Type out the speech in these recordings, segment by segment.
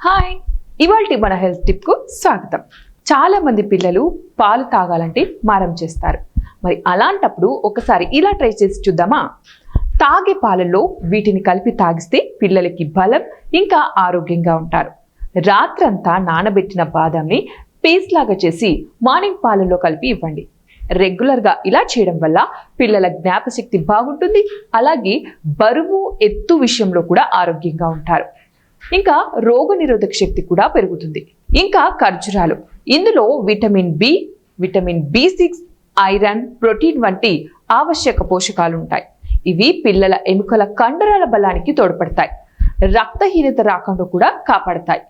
Hi ఇవాళ మన health టిప్కు స్వాగతం. చాలామంది పిల్లలు పాలు తాగాలంటే మారం చేస్తారు. మరి అలాంటప్పుడు ఒకసారి ఇలా ట్రై చేసి చూద్దామా? తాగే పాలల్లో వీటిని కలిపి తాగిస్తే పిల్లలకి బలం ఇంకా ఆరోగ్యంగా ఉంటారు. రాత్రంతా నానబెట్టిన బాదంని పేస్ట్ లాగా చేసి మార్నింగ్ పాలల్లో కలిపి ఇవ్వండి. రెగ్యులర్గా ఇలా చేయడం వల్ల పిల్లల జ్ఞాపశక్తి బాగుంటుంది. అలాగే బరువు ఎత్తు విషయంలో కూడా ఆరోగ్యంగా ఉంటారు. ఇంకా రోగ నిరోధక శక్తి కూడా పెరుగుతుంది. ఇంకా ఖర్జూరాలు. ఇందులో vitamin B vitamin B six iron protein వంటి ఆవశ్యక పోషకాలు ఉంటాయి ఇవి పిల్లల ఎముకల కండరాల బలానికి తోడ్పడతాయి. రక్తహీనత రాకుండా కూడా కాపాడతాయి.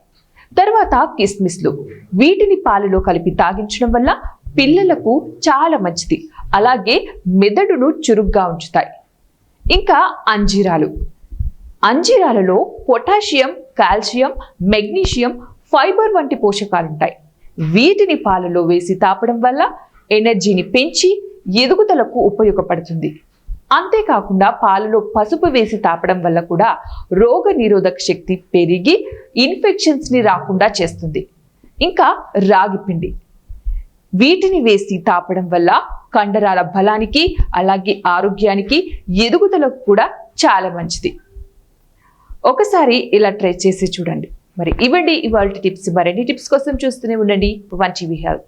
తర్వాత కిస్మిస్లు. వీటిని పాలలో కలిపి తాగించడం వల్ల పిల్లలకు చాలా మంచిది. అలాగే మెదడును చురుగ్గా ఉంచుతాయి. ఇంకా అంజీరాలు. అంజీరాలలో పొటాషియం కాల్షియం మెగ్నీషియం ఫైబర్ వంటి పోషకాలు ఉంటాయి వీటిని పాలలో వేసి తాపడం వల్ల ఎనర్జీని పెంచి ఎదుగుదలకు ఉపయోగపడుతుంది. అంతేకాకుండా పాలలో పసుపు వేసి తాపడం వల్ల కూడా రోగ నిరోధక శక్తి పెరిగి ఇన్ఫెక్షన్స్ని రాకుండా చేస్తుంది. ఇంకా రాగి పిండి. వీటిని వేసి తాపడం వల్ల కండరాల బలానికి అలాగే ఆరోగ్యానికి ఎదుగుదలకు కూడా చాలా మంచిది. ఒకసారి ఇలా ట్రై చేసి చూడండి. మరి ఇవ్వండి ఇవాళ టిప్స్. మరిన్ని టిప్స్ కోసం చూస్తూనే ఉండండి. One TV health.